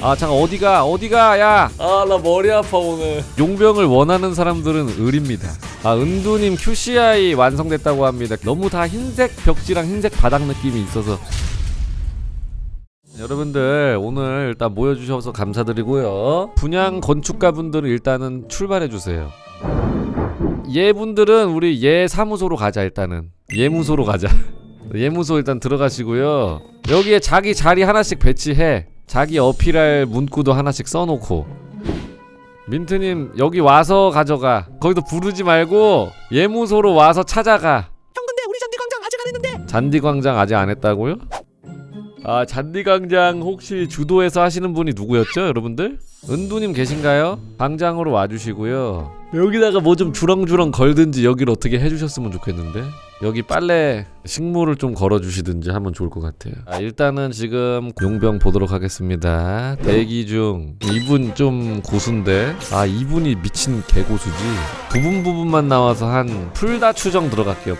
아 잠깐 어디가 어디가 야 아 나 머리 아파 오늘 용병을 원하는 사람들은 을입니다. 아 은두님 QCI 완성됐다고 합니다. 너무 다 흰색 벽지랑 흰색 바닥 느낌이 있어서 여러분들 오늘 일단 모여주셔서 감사드리고요. 분양 건축가분들은 일단은 출발해 주세요. 얘분들은 우리 얘 사무소로 가자 일단은 예무소로 가자. 예무소 일단 들어가시고요. 여기에 자기 자리 하나씩 배치해. 자기 어필할 문구도 하나씩 써놓고. 민트님 여기 와서 가져가. 거기도 부르지 말고 예무소로 와서 찾아가. 형 근데 우리 잔디광장 아직 안 했는데 잔디광장 아직 안 했다고요? 아 잔디광장 혹시 주도해서 하시는 분이 누구였죠 여러분들? 은두님 계신가요? 광장으로 와주시고요 여기다가 뭐 좀 주렁주렁 걸든지 여기를 어떻게 해주셨으면 좋겠는데 여기 빨래 식물을 좀 걸어주시든지 하면 좋을 것 같아요. 아, 일단은 지금 용병 보도록 하겠습니다. 대기 중. 이분 좀 고수인데? 아 이분이 미친 개고수지. 부분 부분만 나와서 한 풀 다 추정 들어갈게요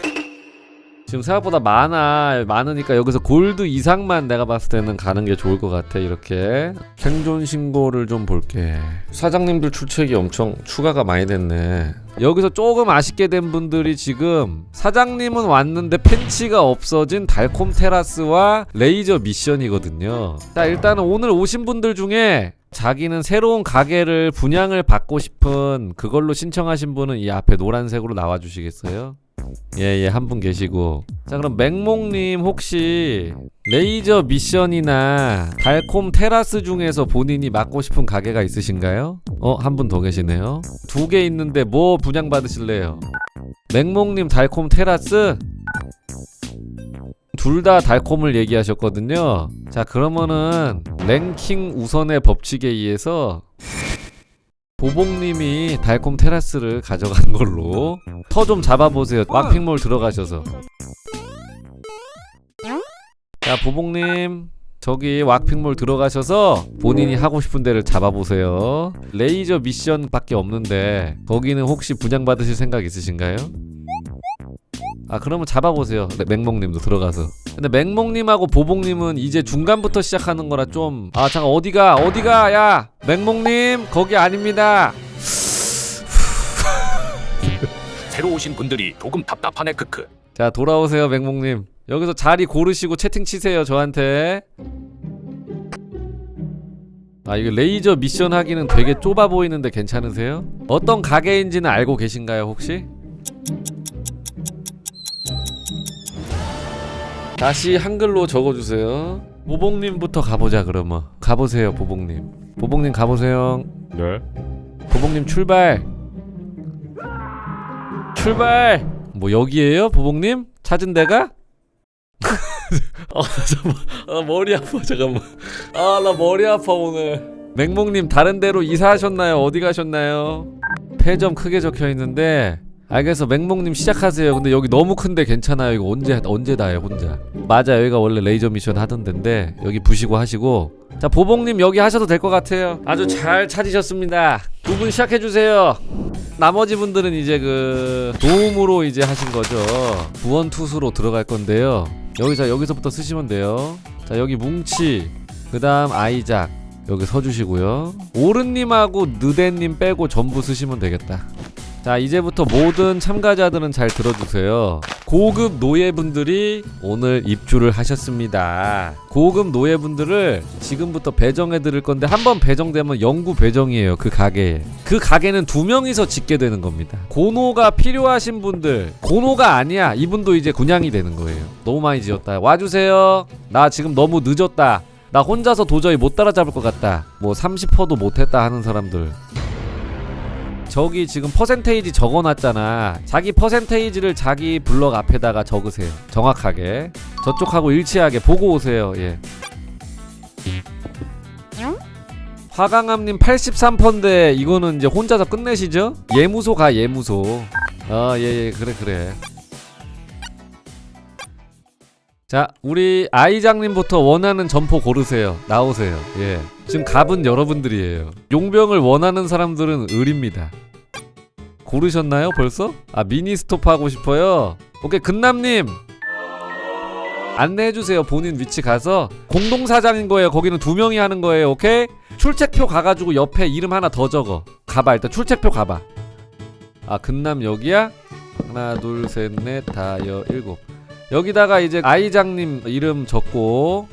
지금 생각보다 많아. 많으니까 여기서 골드 이상만 내가 봤을 때는 가는 게 좋을 것 같아 이렇게. 생존 신고를 좀 볼게. 사장님들 출첵이 엄청 추가가 많이 됐네. 여기서 조금 아쉽게 된 분들이 지금 사장님은 왔는데 팬치가 없어진 달콤 테라스와 레이저 미션이거든요. 자 일단은 오늘 오신 분들 중에 자기는 새로운 가게를 분양을 받고 싶은 그걸로 신청하신 분은 이 앞에 노란색으로 나와 주시겠어요? 예예 한 분 계시고 자 그럼 맹몽님 혹시 레이저 미션이나 달콤 테라스 중에서 본인이 맡고 싶은 가게가 있으신가요? 어 한 분 더 계시네요 두 개 있는데 뭐 분양 받으실래요? 맹몽님 달콤 테라스 둘 다 달콤을 얘기하셨거든요 자 그러면은 랭킹 우선의 법칙에 의해서 보봉님이 달콤 테라스를 가져간 걸로. 터 좀 잡아보세요. 왁핑몰 들어가셔서. 자 보봉님. 저기 왁핑몰 들어가셔서 본인이 하고 싶은 데를 잡아보세요. 레이저 미션밖에 없는데 거기는 혹시 분양받으실 생각 있으신가요? 아 그러면 잡아보세요. 네, 맹몽님도 들어가서 근데 맹몽님하고 보봉님은 이제 중간부터 시작하는 거라 좀 아 잠깐 어디가 어디가 야 맹몽님 거기 아닙니다 새로 오신 분들이 조금 답답하네 크크. 자 돌아오세요 맹몽님 여기서 자리 고르시고 채팅 치세요 저한테 아 이거 레이저 미션 하기는 되게 좁아 보이는데 괜찮으세요? 어떤 가게인지는 알고 계신가요 혹시? 다시 한글로 적어주세요. 보봉님부터 가보자 그러면 가보세요 보봉님. 보봉님 가보세요. 네? 보봉님 출발. 출발! 뭐 여기에요 보봉님? 찾은 데가? 아 잠깐만. 아 머리 아파 잠깐만. 아 나 머리 아파 오늘. 맹몽님 다른 데로 이사하셨나요? 어디 가셨나요? 패점 크게 적혀 있는데 알겠어 맹몽님 시작하세요. 근데 여기 너무 큰데 괜찮아요? 이거 언제 언제 다요 혼자? 맞아 여기가 원래 레이저 미션 하던 데인데 여기 부시고 하시고. 자 보봉님 여기 하셔도 될 것 같아요. 아주 잘 찾으셨습니다. 두 분 시작해 주세요. 나머지 분들은 이제 그 도움으로 이제 하신 거죠. 부원 투수로 들어갈 건데요. 여기서 여기서부터 쓰시면 돼요. 자 여기 뭉치 그 다음 아이작 여기 서주시고요. 오른님하고 느대님 빼고 전부 쓰시면 되겠다 자 이제부터 모든 참가자들은 잘 들어주세요. 고급 노예분들이 오늘 입주를 하셨습니다. 고급 노예분들을 지금부터 배정해 드릴 건데 한번 배정되면 영구 배정이에요 그 가게에. 그 가게는 두 명이서 짓게 되는 겁니다. 고노가 필요하신 분들 고노가 아니야. 이분도 이제 군양이 되는 거예요. 너무 많이 지었다. 와주세요. 나 지금 너무 늦었다. 나 혼자서 도저히 못 따라잡을 것 같다. 뭐 30%도 못했다 하는 사람들 저기 지금 퍼센테이지 적어놨잖아. 자기 퍼센테이지를 자기 블럭 앞에다가 적으세요. 정확하게. 저쪽하고 일치하게 보고 오세요. 예. 화강암님 83%인데 이거는 이제 혼자서 끝내시죠? 예무소 가 예무소. 아 예예. 그래 그래 자 우리 아이장님부터 원하는 점포 고르세요. 나오세요. 예. 지금 갑은 여러분들이에요. 용병을 원하는 사람들은 을입니다. 고르셨나요 벌써? 아 미니 스톱 하고 싶어요? 오케이 근남님! 안내해주세요 본인 위치 가서. 공동사장인 거예요. 거기는 두 명이 하는 거예요 오케이? 출첵표 가가지고 옆에 이름 하나 더 적어. 가봐 일단 출첵표 가봐. 아 근남 여기야? 하나 둘 셋 넷 다여 일곱 여기다가 이제 아이장님 이름 적고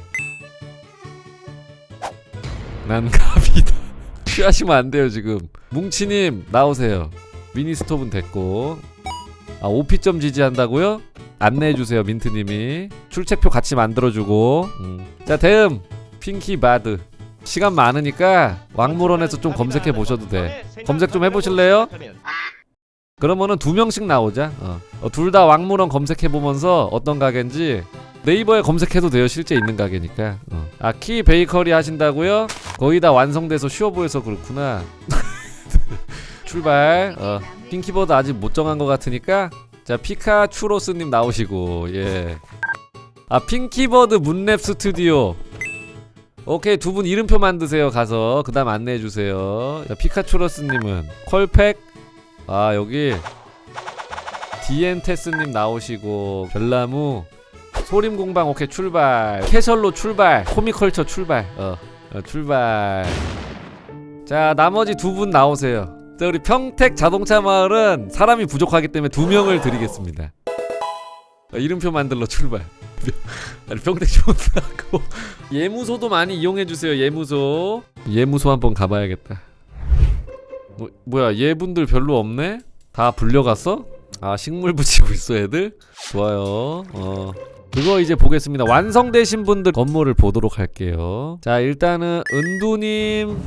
난 갑이다. 취하시면 안 돼요 지금. 뭉치님 나오세요. 미니스톱은 됐고. 아 오피점 지지한다고요? 안내해주세요 민트님이. 출첵표 같이 만들어주고. 음. 자 다음. 핑키 바드. 시간 많으니까 왕물원에서 좀 검색해 보셔도 돼. 검색 좀 해보실래요? 그러면은 두 명씩 나오자 어. 둘다 왕물원 검색해 보면서 어떤 가게인지 네이버에 검색해도 돼요 실제 있는 가게니까 어. 아키 베이커리 하신다고요? 거의 다 완성돼서 쉬워 보여서 그렇구나 출발 어. 핑키버드 아직 못 정한 것 같으니까 자 피카츄로스님 나오시고 예. 아 핑키버드 문랩 스튜디오. 오케이 두 분 이름표 만드세요 가서 그 다음 안내해 주세요. 자 피카츄로스님은 콜팩. 아 여기 디엔테스님 나오시고 별나무 소림공방 오케이 출발 캐셜로 출발 코미컬처 출발 어, 어 출발 자 나머지 두 분 나오세요 자 우리 평택 자동차 마을은 사람이 부족하기 때문에 두 명을 드리겠습니다. 어, 이름표 만들러 출발. 아니 평택 좋다고 예무소도 많이 이용해 주세요. 예무소. 예무소 한번 가봐야겠다. 뭐, 뭐야 얘분들 별로 없네? 다 불려갔어? 아 식물 붙이고 있어 애들? 좋아요. 어. 그거 이제 보겠습니다. 완성되신 분들 건물을 보도록 할게요. 자 일단은 은두님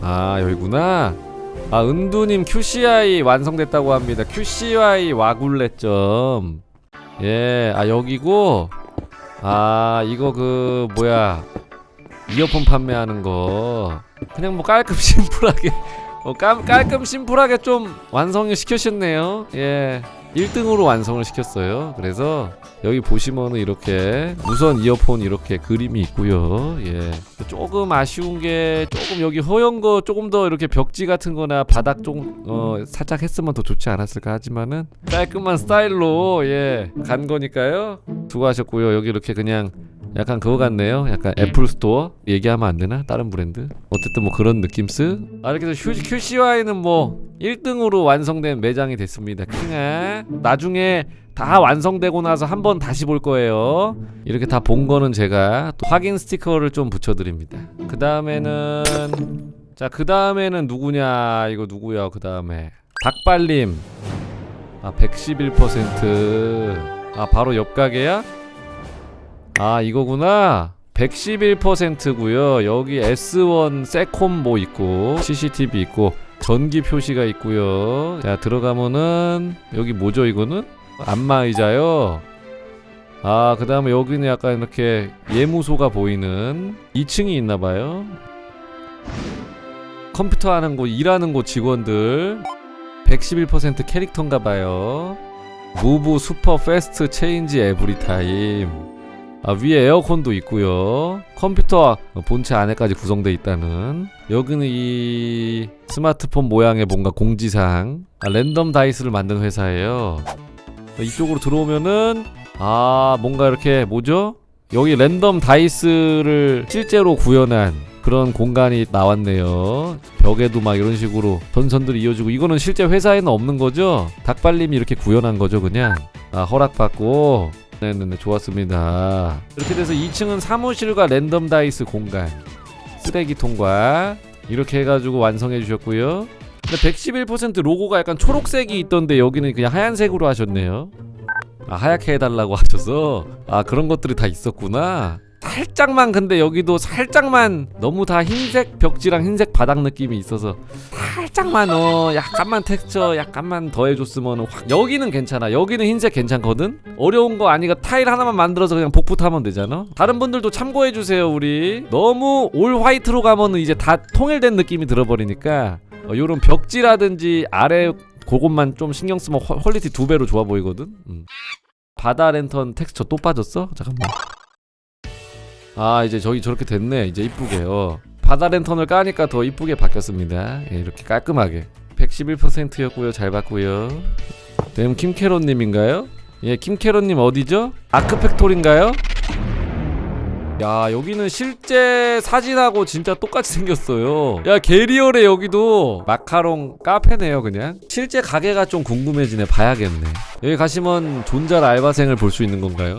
아 여기구나 아 은두님 QCI 완성됐다고 합니다 QCI 와굴레점 예아 여기고 아 이거 그 뭐야. 이어폰 판매하는 거. 그냥 뭐 깔끔 심플하게 어, 깔, 깔끔 심플하게 좀 완성을 시켜셨네요. 예 1등으로 완성을 시켰어요 그래서 여기 보시면은 이렇게 무선 이어폰 이렇게 그림이 있고요. 예. 조금 아쉬운 게 조금 여기 허연 거 조금 더 이렇게 벽지 같은 거나 바닥 좀 어, 살짝 했으면 더 좋지 않았을까 하지만은 깔끔한 스타일로 예, 간 거니까요. 수고하셨고요. 여기 이렇게 그냥 약간 그거 같네요. 약간 애플 스토어 얘기하면 안 되나? 다른 브랜드? 어쨌든 뭐 그런 느낌스. 아 이렇게 해서 휴- QCY는 뭐 1등으로 완성된 매장이 됐습니다. 킹아. 나중에 다 완성되고 나서 한 번 다시 볼 거예요. 이렇게 다 본 거는 제가 또 확인 스티커를 좀 붙여드립니다. 그 다음에는 자 그 다음에는 누구냐 이거 누구야 그 다음에 닭발님 아 111%아 바로 옆 가게야? 아 이거구나. 111%고요. 여기 S1 세콤 뭐 있고 CCTV 있고 전기 표시가 있고요. 자 들어가면은 여기 뭐죠 이거는? 안마의자요. 아 그 다음에 여기는 약간 이렇게 예무소가 보이는 2층이 있나봐요. 컴퓨터 하는 곳 일하는 곳 직원들 111% 캐릭터인가봐요. 무브 슈퍼 패스트 체인지 에브리 타임 아, 위에 에어컨도 있고요. 컴퓨터 본체 안에까지 구성돼 있다는. 여기는 이 스마트폰 모양의 뭔가 공지사항. 아, 랜덤 다이스를 만든 회사예요. 이쪽으로 들어오면은 아 뭔가 이렇게 뭐죠? 여기 랜덤 다이스를 실제로 구현한 그런 공간이 나왔네요. 벽에도 막 이런 식으로 전선들이 이어지고 이거는 실제 회사에는 없는 거죠? 닭발님이 이렇게 구현한 거죠, 그냥. 아 허락받고 네네네 좋았습니다. 이렇게 돼서 2층은 사무실과 랜덤 다이스 공간, 쓰레기통과 이렇게 해가지고 완성해 주셨고요. 근데 111% 로고가 약간 초록색이 있던데 여기는 그냥 하얀색으로 하셨네요. 아 하얗게 해달라고 하셔서 아 그런 것들이 다 있었구나. 살짝만 근데 여기도 살짝만 너무 다 흰색 벽지랑 흰색 바닥 느낌이 있어서 살짝만 어 약간만 텍스처 약간만 더해줬으면 확 여기는 괜찮아. 여기는 흰색 괜찮거든? 어려운 거 아니가 타일 하나만 만들어서 그냥 복붙 하면 되잖아. 다른 분들도 참고해주세요 우리. 너무 올 화이트로 가면은 이제 다 통일된 느낌이 들어버리니까 어, 요런 벽지라든지 아래 그것만 좀 신경 쓰면 퀄- 퀄리티 두 배로 좋아 보이거든? 음. 바다 랜턴 텍스처 또 빠졌어? 잠깐만 아 이제 저기 저렇게 됐네 이제 이쁘게 어. 바다 랜턴을 까니까 더 이쁘게 바뀌었습니다 예, 이렇게 깔끔하게 111%였고요. 잘 봤고요. 다음 김캐롯님인가요? 예, 김캐롯님 어디죠? 아크팩토리인가요? 야 여기는 실제 사진하고 진짜 똑같이 생겼어요 야 게리얼에 여기도 마카롱 카페네요 그냥 실제 가게가 좀 궁금해지네 봐야겠네 여기 가시면 존잘 알바생을 볼 수 있는 건가요?